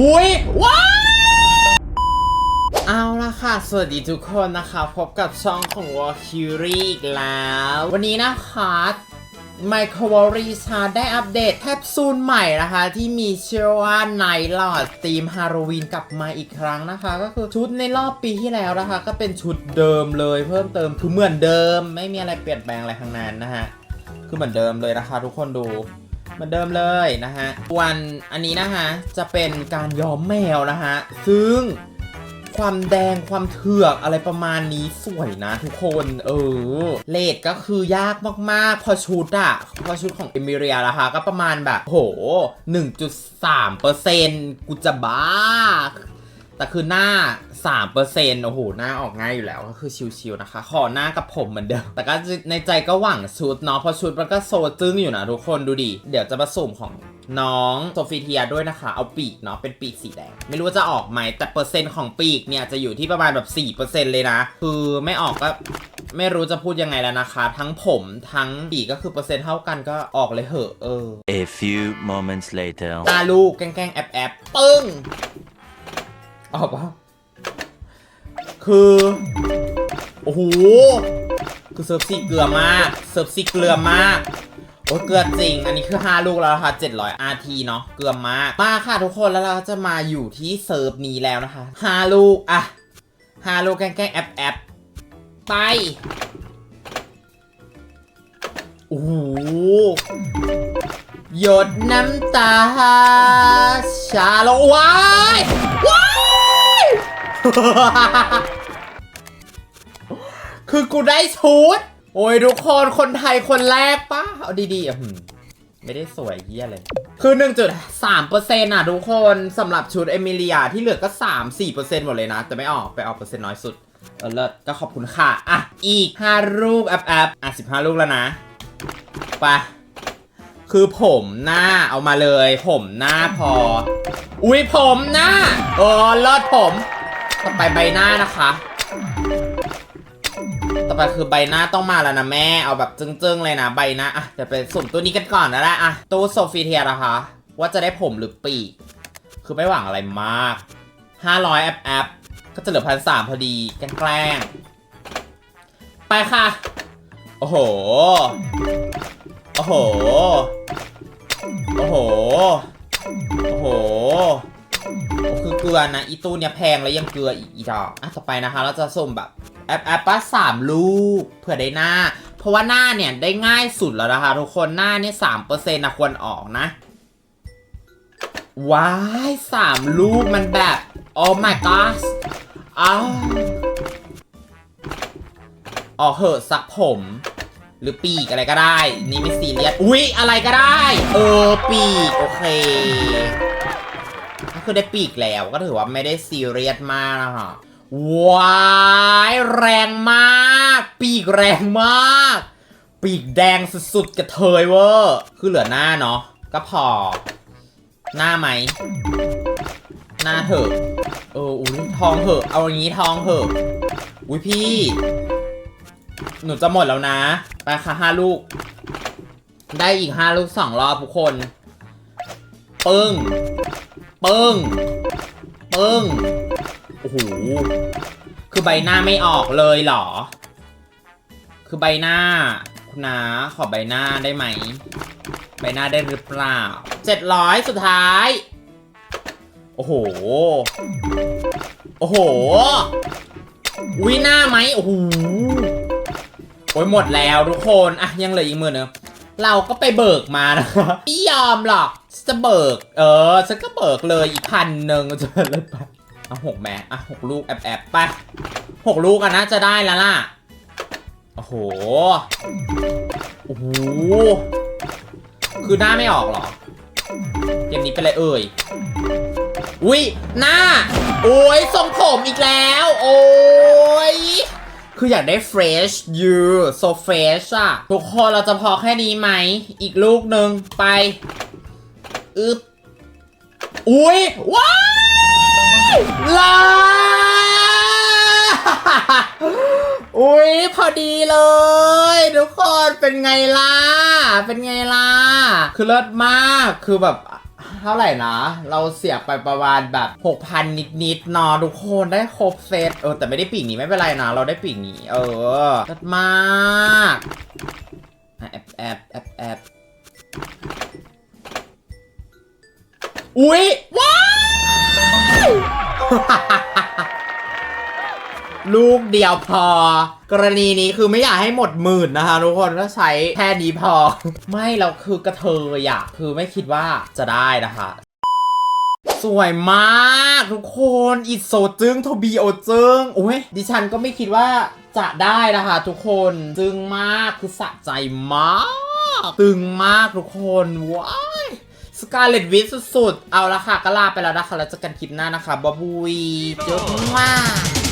อุ้ยว้าเอาละค่ะ สวัสดีทุกคนนะคะ พบกับช่องของ w a l k u r i อีกแล้ว วันนี้นะคะไมโครวอรีชาได้อัปเดตแคปซูลใหม่นะคะ ที่มีชื่อว่าไนท์ลอดธีมฮาโลวีนกลับมาอีกครั้งนะคะ ก็คือชุดในรอบปีที่แล้วนะคะ ก็เป็นชุดเดิมเลยเพิ่มเติมคือเหมือนเดิม ไม่มีอะไรเปลี่ยนแปลงอะไรทั้งนั้นนะฮะ คือเหมือนเดิมเลยนะคะ ทุกคนดู เหมือนเดิมเลยนะฮะวันอันนี้นะฮะจะเป็นการย้อมแมวนะฮะซึ่งความแดงความเถือกอะไรประมาณนี้สวยนะทุกคนเออเลดก็คือยากมากๆ พอชุดอะพอชุดของเอมิเรียนะคะก็ประมาณแบบโห 1.3%กูจะบ้า แต่คือหน้า 3%โอ้โห หน้าออกง่ายอยู่แล้ว ก็คือชิวๆนะคะ ขอหน้ากับผมเหมือนเดิม แต่ก็ในใจก็หวังชุดเนาะเพราะชุดมันก็โซจึ้งอยู่นะทุกคนดูดิ เดี๋ยวจะมาสุ่มของน้องโซฟีเทียด้วยนะคะ เอาปีกเนาะเป็นปีกสีแดง ไม่รู้ว่าจะออกไหมแต่เปอร์เซ็นต์ของปีกเนี่ยจะอยู่ที่ประมาณแบบ 4%เลยนะ คือไม่ออกก็ไม่รู้จะพูดยังไงแล้วนะคะ ทั้งผมทั้งปีกก็คือเปอร์เซ็นต์เท่ากันก็ออกเลยเหอะเออ A few moments later. ตาลูกแกล้งๆแอบแอบๆปึ้ง ออกปะคือ โอ้โห คือเซิร์ฟซีเกลือมาก เซิร์ฟซีเกลือมาก โอ้เกลือจริง อันนี้คือ 5 ลูกแล้วนะคะ700 RT เนาะ เกลือมาก มาค่ะทุกคน แล้วเราจะมาอยู่ที่เซิร์ฟนี้แล้วนะคะ 5 ลูกอะ5 ลูกแกล้งแอบแอบไป โอ้โหหยดน้ำตาชาลงว้ายว้าย คือกูได้ชุด โอ้ยทุกคนคนไทยคนแรกปะเอาดีๆอะไม่ได้สวยเยี่ยเลย คือ 1.3%อะทุกคนสำหรับชุดเอมิเลียที่เหลือก็ 3-4%หมดเลยนะ แต่ไม่ออกไปออกเปอร์เซ็นต์น้อยสุด เออเลิศก็ขอบคุณค่ะ อะ อีก 5 ลูกแอปแอปอะ 15 ลูกแล้วนะ ไป คือผมหน้าเอามาเลย ผมหน้าพอ อุ้ยผมหน้าเออเลิศผม ต่อไปใบหน้านะคะ ต่อไปคือใบหน้าต้องมาแล้วนะแม่ เอาแบบจึ้งๆเลยนะใบหน้าอะเดี๋ยวไปสุ่มตัวนี้กันก่อนนะละอะตู้โซฟีเทียนะคะ ว่าจะได้ผมหรือปีก คือไม่หวังอะไรมาก 500แอปแอปก็จะเหลือพันสามพอดีแกล้ง ไปค่ะ โอ้โห โอ้โห โอ้โห โอ้โห เกลือนะอีตู้เนี่ยแพงแล้วยังเกลืออีกอีดอกอะต่อไปนะคะ เราจะสุ่มแบบแอปแอปป้าสามลูกเผื่อได้หน้า เพราะว่าหน้าเนี่ยได้ง่ายสุดแล้วนะคะ ทุกคนหน้าเนี่ยสามเปอร์เซ็นต์นะควรออกนะว้ายสามลูกมันแบบโอ้ my god อ้าวออกเหอะสักผม หรือปีกอะไรก็ได้ นี่ไม่ซีเรียสอุ๊ย อะไรก็ได้ เออ ปีก โอเค คือได้ปีกแล้วก็ถือว่าไม่ได้ซีเรียสมากนะฮะว้ายแรงมาก ปีกแรงมาก ปีกแดงสุดๆกระเทยเวอร์คือเหลือหน้าเนาะก็พอ หน้าไหม หน้าเถอะเอออุ้ยทองเถอะ เอาอย่างนี้ทองเถอะ อุ้ยพี่ หนูจะหมดแล้วนะ ไปค่ะห้าลูก ได้อีกห้าลูกสองรอบทุกคน ปึ้ง ปึ้งปึ้งโอ้โหคือใบหน้าไม่ออกเลยเหรอ คือใบหน้า คุณนาขอใบหน้าได้ไหม ใบหน้าได้หรือเปล่าเจ็ดร้อยสุดท้าย โอ้โห โอ้โหอุ้ยหน้าไหมโอ้โหโอ้ยหมดแล้วทุกคน อะ ยังเหลืออีกหมือนึงเราก็ไปเบิกมานะไม่ยอมหรอก จะเบิก เออ ฉันก็เบิกเลยอีกพันหนึ่งจะเลยไปเอาหกแม่อะหกลูกแอบแอบไปหกลูกกันนะจะได้แล้วล่ะ โอ้โห โอ้โห คือหน้าไม่ออกหรอ เกมนี้เป็นไรเอ่ย อุ้ยหน้า โอ้ยทรงผมอีกแล้ว โอ้ยคืออยากได้ fresh you so fresh อะทุกคนเราจะพอแค่นี้ไหม อีกลูกหนึ่งไป อึบอุ้ยว้ายลาอุ้ยพอดีเลย ทุกคนเป็นไงล่ะ เป็นไงล่ะ คือเลิศมากคือแบบเท่าไหร่นะ เราเสียไปประมาณแบบ6,000 นิดๆเนอะทุกคนได้ครบเซตเออแต่ไม่ได้ปีกนี้ไม่เป็นไรนะ เราได้ปีกนี้ เออชัดมาก อุ๊ยว้าวลูกเดียวพอ กรณีนี้คือไม่อยากให้หมดหมื่นนะคะทุกคนก็ใช้แค่นี้พอ ไม่เราคือกระเทยอะคือไม่คิดว่าจะได้นะคะ สวยมากทุกคนอิโซจึงโทบีโอจึงโอ้ยดิฉันก็ไม่คิดว่าจะได้นะคะทุกคนจึงมากคือสะใจมาก ตึงมากทุกคนว้าย สกาเลตวิทสุดๆ เอาละค่ะก็ลาไปแล้วนะคะ แล้วเจอกันคลิปหน้านะคะบ๊ายบุยเจอกันมาก